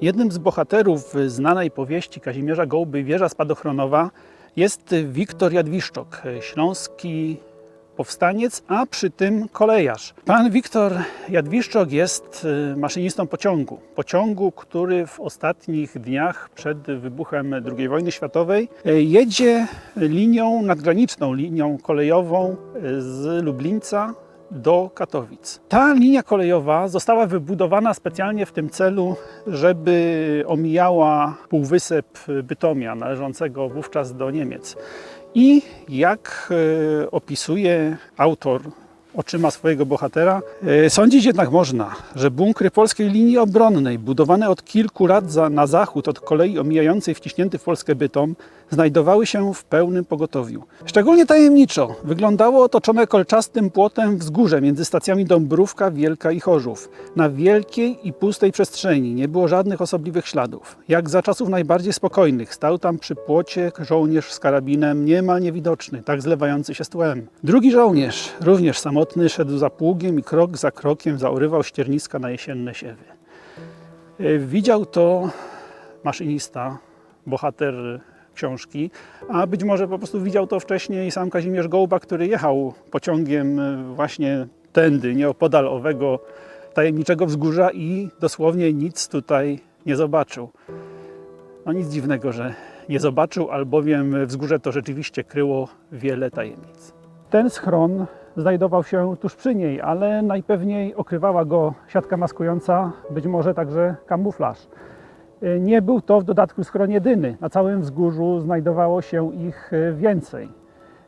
Jednym z bohaterów znanej powieści Kazimierza Gołby Wieża Spadochronowa jest Wiktor Jadwiszczok, śląski powstaniec, a przy tym kolejarz. Pan Wiktor Jadwiszczok jest y, maszynistą pociągu. Pociągu, który w ostatnich dniach przed wybuchem II wojny światowej y, jedzie linią nadgraniczną, linią kolejową y, z Lublińca do Katowic. Ta linia kolejowa została wybudowana specjalnie w tym celu, żeby omijała półwysep Bytomia, należącego wówczas do Niemiec. I jak e, opisuje autor oczyma swojego bohatera, e, sądzić jednak można, że bunkry polskiej linii obronnej, budowane od kilku lat za, na zachód od kolei omijającej wciśnięty w Polskę Bytom, znajdowały się w pełnym pogotowiu. Szczególnie tajemniczo wyglądało otoczone kolczastym płotem wzgórze między stacjami Dąbrówka, Wielka i Chorzów. Na wielkiej i pustej przestrzeni nie było żadnych osobliwych śladów. Jak za czasów najbardziej spokojnych stał tam przy płocie żołnierz z karabinem niemal niewidoczny, tak zlewający się z tłem. Drugi żołnierz, również samotny, szedł za pługiem i krok za krokiem zaorywał ścierniska na jesienne siewy. E, Widział to maszynista, bohater książki, a być może po prostu widział to wcześniej sam Kazimierz Gołba, który jechał pociągiem e, właśnie tędy, nieopodal owego tajemniczego wzgórza i dosłownie nic tutaj nie zobaczył. No nic dziwnego, że nie zobaczył, albowiem wzgórze to rzeczywiście kryło wiele tajemnic. Ten schron znajdował się tuż przy niej, ale najpewniej okrywała go siatka maskująca, być może także kamuflaż. E, Nie był to w dodatku schron jedyny. Na całym wzgórzu znajdowało się ich e, więcej.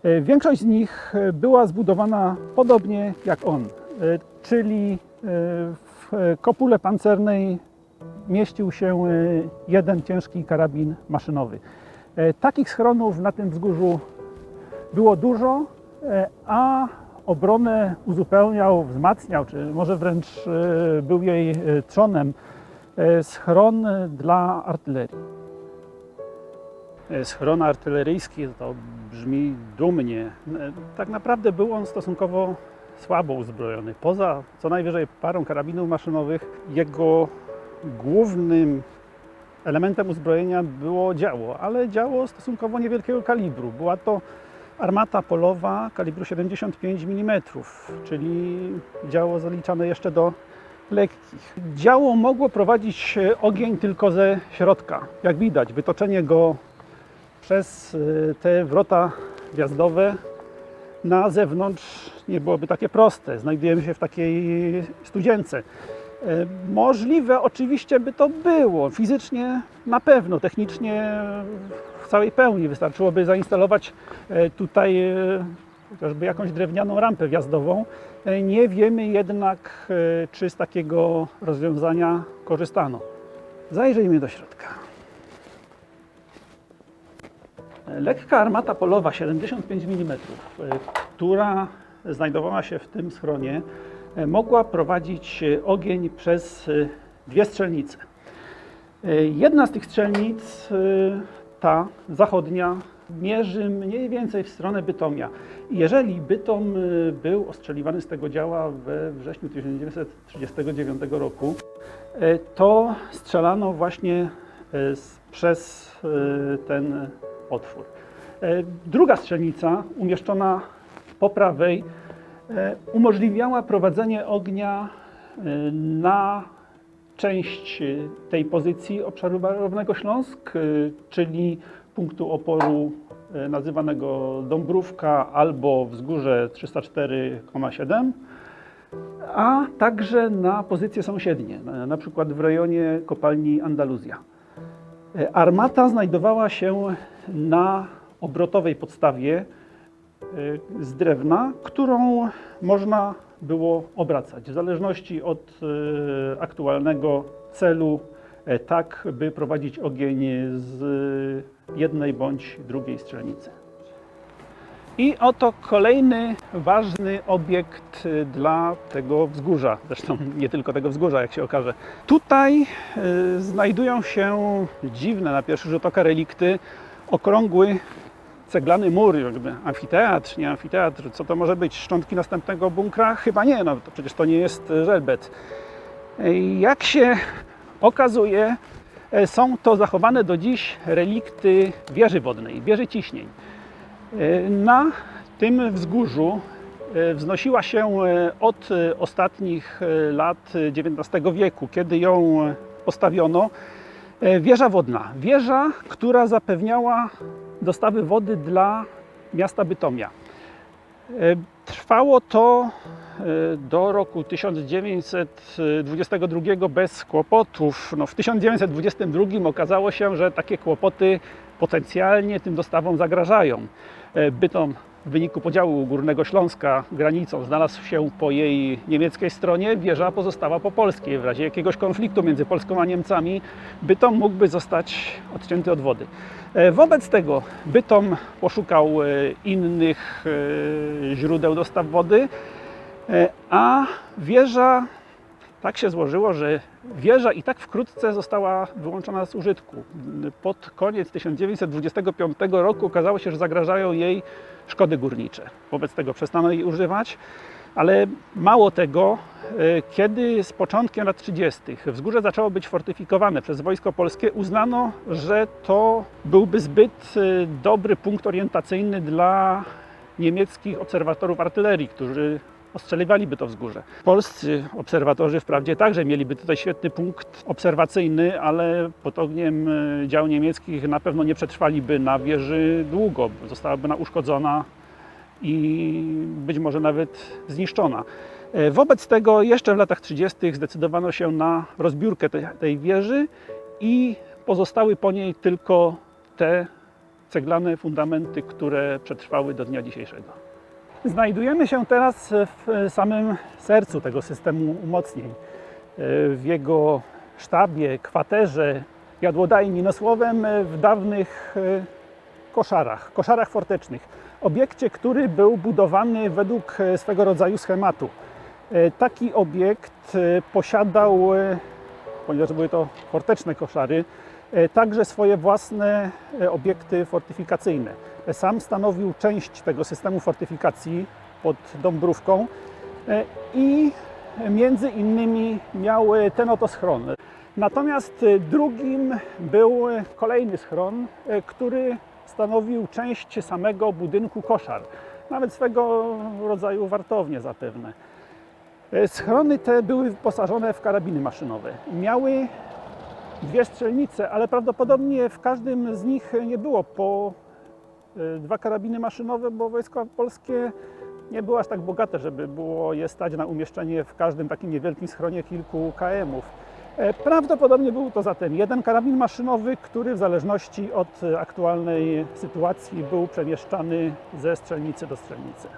E, Większość z nich była zbudowana podobnie jak on, czyli w kopule pancernej mieścił się jeden ciężki karabin maszynowy. Takich schronów na tym wzgórzu było dużo, a obronę uzupełniał, wzmacniał, czy może wręcz e, był jej e, trzonem e, schron dla artylerii. Schron artyleryjski to brzmi dumnie. Tak naprawdę był on stosunkowo słabo uzbrojony. Poza co najwyżej parą karabinów maszynowych, jego głównym elementem uzbrojenia było działo, ale działo stosunkowo niewielkiego kalibru. Była to armata polowa kalibru 75 mm, czyli działo zaliczane jeszcze do lekkich. Działo mogło prowadzić ogień tylko ze środka. Jak widać, wytoczenie go przez e, te wrota wjazdowe na zewnątrz nie byłoby takie proste. Znajdujemy się w takiej studzience. E, Możliwe oczywiście by to było. Fizycznie na pewno, technicznie całej pełni. Wystarczyłoby zainstalować e, tutaj e, chociażby jakąś drewnianą rampę wjazdową. E, Nie wiemy jednak, czy z takiego rozwiązania korzystano. Zajrzyjmy do środka. Lekka armata polowa 75 mm, która znajdowała się w tym schronie, mogła prowadzić ogień przez dwie strzelnice. Jedna z tych strzelnic, ta zachodnia, mierzy mniej więcej w stronę Bytomia. Jeżeli Bytom e, był ostrzeliwany z tego działa we wrześniu 1939 roku, e, to strzelano właśnie z- przez ten otwór. Druga strzelnica, umieszczona po prawej, umożliwiała prowadzenie ognia na część e, tej pozycji obszaru barownego Śląsk, e, czyli punktu oporu e, nazywanego Dąbrówka albo wzgórze 304,7 a także na pozycje sąsiednie, na, przykład w rejonie kopalni Andaluzja. Armata znajdowała się na obrotowej podstawie z drewna, którą można było obracać w zależności od e, aktualnego celu, e, tak by prowadzić ogień z jednej bądź drugiej strzelnicy. I oto kolejny ważny obiekt y, dla tego wzgórza, zresztą nie tylko tego wzgórza, jak się okaże. Tutaj znajdują się dziwne na pierwszy rzut oka relikty, okrągły ceglany mur, jakby amfiteatr, nie amfiteatr, co to może być? Szczątki następnego bunkra? Chyba nie, no to przecież to nie jest żelbet. Y, Jak się okazuje, E, Są to zachowane do dziś relikty wieży wodnej, wieży ciśnień. E, Na tym wzgórzu e, wznosiła się e, od e, ostatnich e, lat XIX wieku, kiedy ją e, postawiono, e, wieża wodna. Wieża, która zapewniała dostawy wody dla miasta Bytomia. E, Trwało to e, do roku 1922 bez kłopotów. No, w 1922 okazało się, że takie kłopoty potencjalnie tym dostawom zagrażają. E, Bytom w wyniku podziału Górnego Śląska granicą znalazł się po jej niemieckiej stronie, wieża pozostała po polskiej. W razie jakiegoś konfliktu między Polską a Niemcami Bytom mógłby zostać odcięty od wody. E, Wobec tego Bytom poszukał e, innych e, źródeł dostaw wody, a wieża tak się złożyło, że wieża i tak wkrótce została wyłączona z użytku. Pod koniec 1925 roku okazało się, że zagrażają jej szkody górnicze. Wobec tego przestano jej używać, ale mało tego, e, kiedy z początkiem lat 30. wzgórze zaczęło być fortyfikowane przez Wojsko Polskie, uznano, że to byłby zbyt e, dobry punkt orientacyjny dla niemieckich obserwatorów artylerii, którzy ostrzeliwaliby to wzgórze. Polscy obserwatorzy wprawdzie także mieliby tutaj świetny punkt obserwacyjny, ale pod ogniem e, dział niemieckich na pewno nie przetrwaliby na wieży długo. Zostałaby ona uszkodzona i być może nawet zniszczona. E, Wobec tego jeszcze w latach 30. zdecydowano się na rozbiórkę tej, tej wieży i pozostały po niej tylko te ceglane fundamenty, które przetrwały do dnia dzisiejszego. Znajdujemy się teraz w samym sercu tego systemu umocnień. E, W jego sztabie, kwaterze, jadłodajni, no słowem e, w dawnych e, koszarach, koszarach fortecznych. Obiekcie, który był budowany według e, swego rodzaju schematu. E, Taki obiekt e, posiadał, e, ponieważ były to forteczne koszary, e, także swoje własne e, obiekty fortyfikacyjne. Sam stanowił część tego systemu fortyfikacji pod Dąbrówką e, i między innymi miał e, ten oto schron. Natomiast e, drugim był kolejny schron, który stanowił część samego budynku koszar, nawet swego rodzaju wartownię zapewne. Schrony te były wyposażone w karabiny maszynowe. Miały dwie strzelnice, ale prawdopodobnie w każdym z nich nie było po dwa karabiny maszynowe, bo wojsko polskie nie było aż tak bogate, żeby było je stać na umieszczenie w każdym takim niewielkim schronie kilku KM-ów. E, Prawdopodobnie był to zatem jeden karabin maszynowy, który w zależności od aktualnej sytuacji był przemieszczany ze strzelnicy do strzelnicy.